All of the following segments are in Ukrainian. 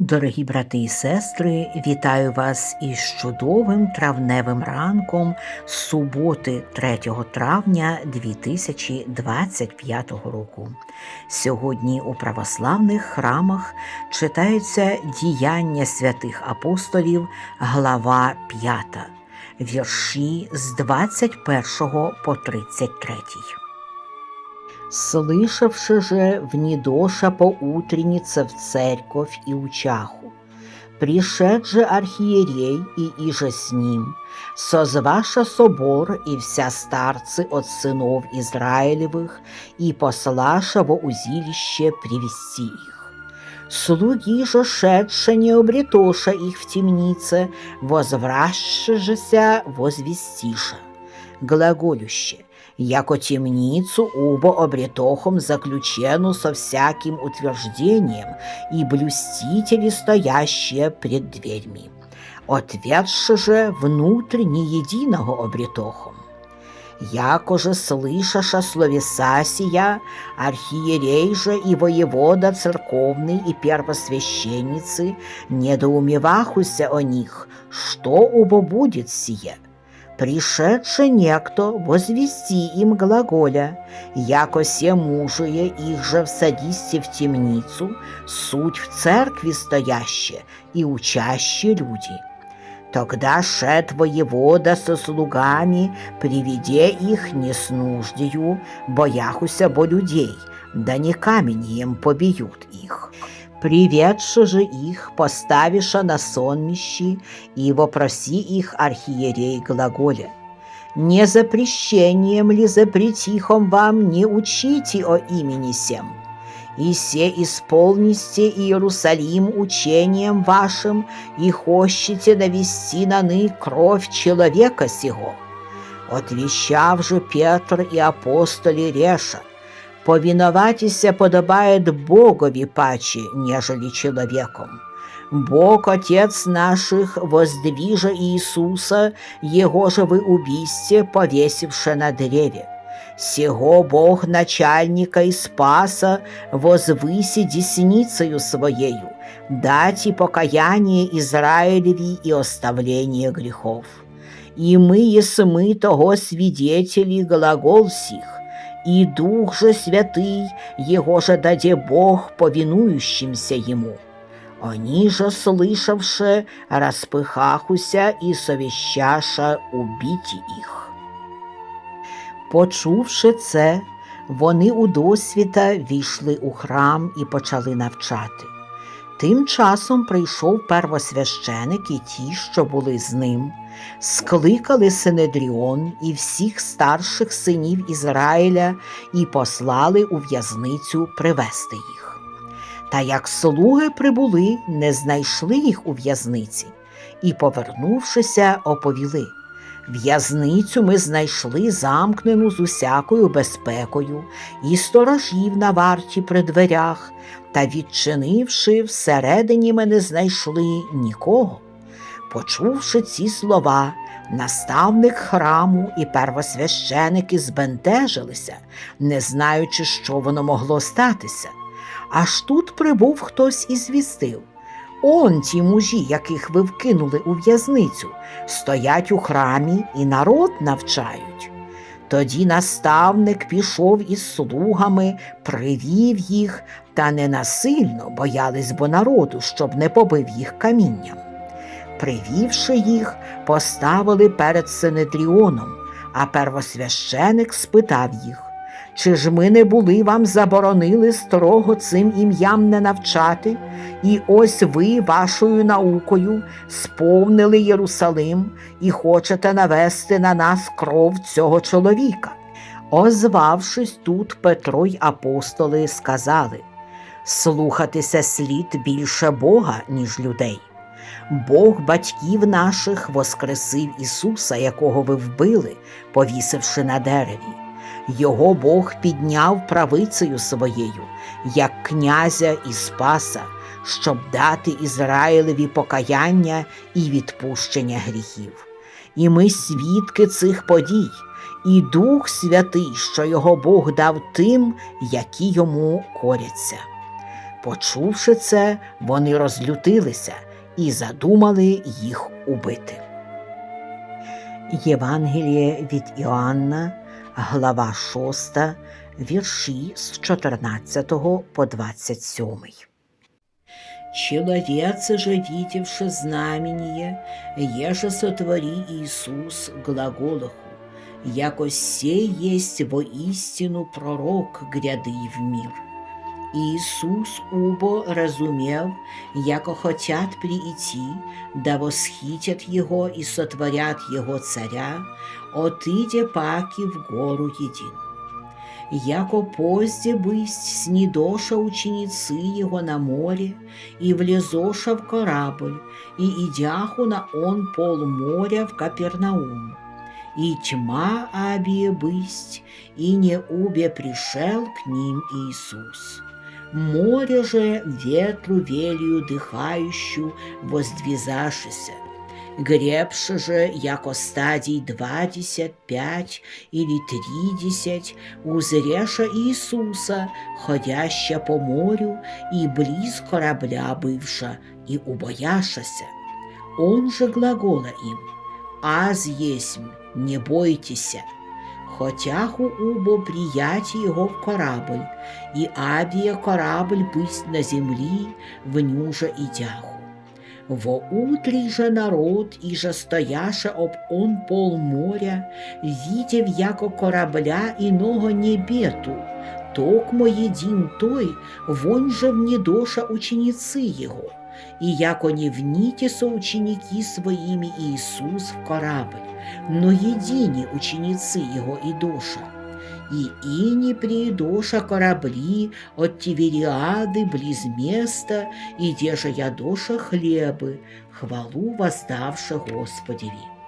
Дорогі брати і сестри, вітаю вас із чудовим травневим ранком суботи 3 травня 2025 року. Сьогодні у православних храмах читаються діяння святих апостолів, глава 5, вірші з 21 по 33 Слышавши же внедоша поутренница в церковь и учаху, пришед же архиерей и иже с ним, созваша собор и вся старцы от сынов Израилевых, и послаша во узилище привести их. Слуги же шедше не обретоша их в темнице, возвращежеся возвестиша, глаголюще, яко темницу убо обретохом заключену со всяким утверждением и блюстители, стоящие пред дверьми. Ответши же внутрь не единого обретохом. Яко же слышаша словеса сия, архиерей же и воевода церковный и первосвященницы недоумевахуся о них, что убо будет сие – пришедше некто возвести им глаголя, яко се мужие их же всадисте в темницу, суть в церкви стояще и учаще люди. Тогда шед воевода со слугами, приведе их не с нуждею, бояхуся бо людей, да не каменем побьют их. Приведши же их, поставиша на сонмищи, и вопроси их архиерей глаголя. Не запрещением ли запретихом вам не учите о имени сем? И се исполните Иерусалим учением вашим, и хощете навести на ны кровь человека сего. Отвещав же Петр и апостоли решат, Повиноватися подобает Богові паче, нежели человеком. Бог, Отец наших, воздвижа Иисуса, Его же вы убийстве, повесивши на древе. Сего Бог начальника и спаса возвыси десницею Своею, дать и покаяние Израилеви и оставление грехов. И мы, если мы того свидетели глагол сих, и Дух же Святый, Его же даде Бог повинующимся Ему. Они же, слышавши, распыхахуся и совещаша убити їх. Почувши це, вони у досвіта війшли у храм і почали навчати. Тим часом прийшов первосвященик і ті, що були з ним, скликали Синедріон і всіх старших синів Ізраїля і послали у в'язницю привести їх. Та як слуги прибули, не знайшли їх у в'язниці і, повернувшися, оповіли. В'язницю ми знайшли замкнену з усякою безпекою і сторожів на варті при дверях, та, відчинивши, всередині ми не знайшли нікого. Почувши ці слова, наставник храму і первосвященики збентежилися, не знаючи, що воно могло статися. Аж тут прибув хтось і звістив. Он ті мужі, яких ви вкинули у в'язницю, стоять у храмі і народ навчають. Тоді наставник пішов із слугами, привів їх, та ненасильно боялись бо народу, щоб не побив їх камінням. Привівши їх, поставили перед Синедріоном, а первосвященик спитав їх, чи ж ми не були вам заборонили строго цим ім'ям не навчати, і ось ви вашою наукою сповнили Єрусалим і хочете навести на нас кров цього чоловіка. Озвавшись тут, Петро й апостоли сказали слухатися слід більше Бога, ніж людей. Бог батьків наших воскресив Ісуса, якого ви вбили, повісивши на дереві. Його Бог підняв правицею своєю, як князя і спаса, щоб дати Ізраїлеві покаяння і відпущення гріхів. І ми свідки цих подій, і Дух Святий, що його Бог дав тим, які йому коряться. Почувши це, вони розлютилися і задумали їх убити. Євангеліє від Іоанна, глава 6, вірші з 14 по 27. Человеце же, видевши знамение, еже сотвори Иисус глаголоху, яко сей есть воистину пророк гряды в мир. Иисус убо разумел, яко хотят прийти, да восхитят Его и сотворят Его царя, отыдя паки в гору един. Яко позде бысть снидоша ученицы Его на море, и влезоша в корабль, и идяху на он пол моря в Капернаум. И тьма абие бысть, и не убе пришел к ним Иисус. Море же ветру велью дыхающую воздвизашися, гребше же, яко стадий двадцять пять или тридесять, узреша Иисуса, ходяща по морю, и близ корабля бывша, и убояшася. Он же глагола им, «Аз есмь, не бойтеся». Хотяху убо прияти його в корабль, і абія корабль бысть на землі, в нюжа ідяху. Во утрі же народ, і же стояше об он пол моря, видев, яко корабля иного небету, токмо един той, вонь же внедоша ученицы его, и яко не вните соученики своими Иисус в корабль, но едині ученицы его и доша. И ини приидоша корабли от Тивериады близ места, и держа ядоша хлебы, хвалу воздавша Господеви.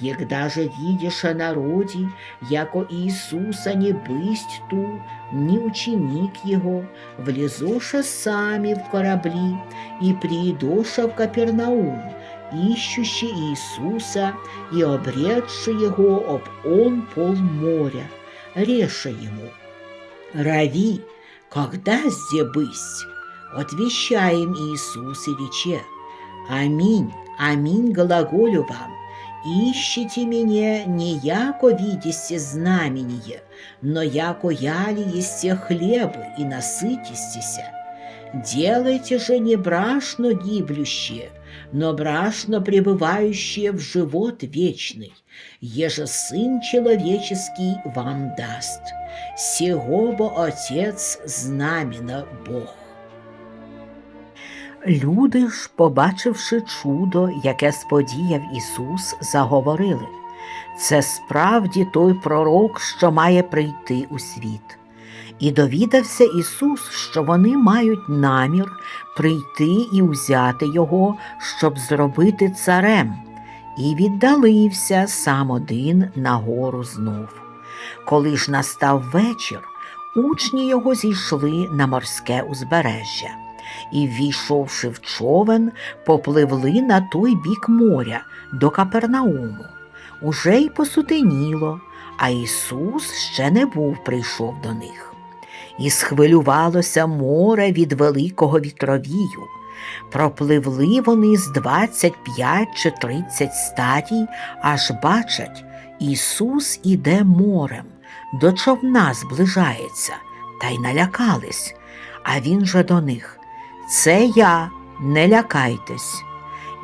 Егда же видиша народі, яко Ісуса не бысть ту, ни ученик Его, влезоша сами в корабли, и приидоша в Капернаум, ищущий Иисуса и обретши Его об он пол моря, реша Ему. Рави, когда зде бысть? Отвещаем Иисус и рече, Аминь, аминь глаголю вам, ищите меня не яко видисте знамение, но яко яли есте хлебы и насытистеся. Делайте же не брашно гиблющее, но брашно пребывающее в живот вечный, еже Сын Человеческий вам даст. Сего Отец знамена Бог. Люди ж, побачивши чудо, яке сподіяв Ісус, заговорили. Це справді той пророк, що має прийти у світ. І довідався Ісус, що вони мають намір прийти і узяти Його, щоб зробити царем, і віддалився сам один на гору знов. Коли ж настав вечір, учні його зійшли на морське узбережжя і, ввійшовши в човен, попливли на той бік моря до Капернауму. Уже й посутеніло, а Ісус ще не був прийшов до них. І схвилювалося море від великого вітровію. Пропливли вони з двадцять п'ять чи тридцять стадій, аж бачать, Ісус іде морем, до човна зближається, та й налякались. А він же до них Це я, не лякайтесь.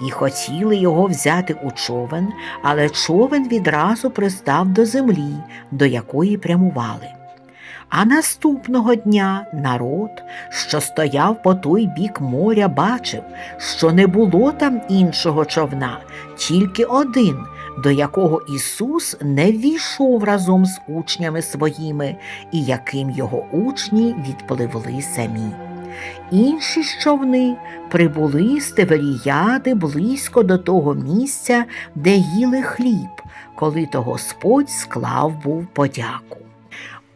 І хотіли його взяти у човен, але човен відразу пристав до землі, до якої прямували. А наступного дня народ, що стояв по той бік моря, бачив, що не було там іншого човна, тільки один, до якого Ісус не ввійшов разом з учнями своїми, і яким його учні відпливли самі. Інші ж човни прибули з Тиверіяди близько до того місця, де їли хліб, коли то Господь склав був подяку.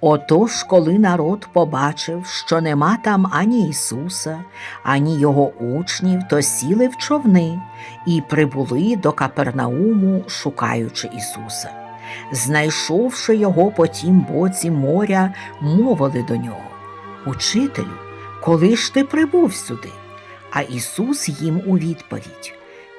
Отож, коли народ побачив, що нема там ані Ісуса, ані його учнів, то сіли в човни і прибули до Капернауму, шукаючи Ісуса. Знайшовши його по тім боці моря, мовили до нього Учителю, коли ж ти прибув сюди? А Ісус їм у відповідь: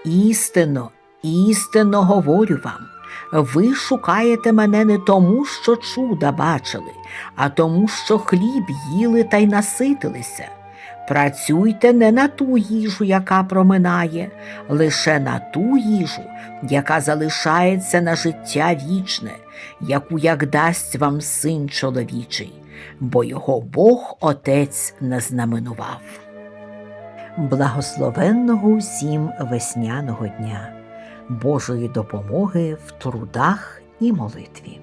Істинно, істинно говорю вам. Ви шукаєте мене не тому, що чуда бачили, а тому, що хліб їли та й наситилися. Працюйте не на ту їжу, яка проминає, лише на ту їжу, яка залишається на життя вічне, яку як дасть вам син чоловічий, бо його Бог Отець не знаменував. Благословенного усім весняного дня, Божої допомоги в трудах і молитві.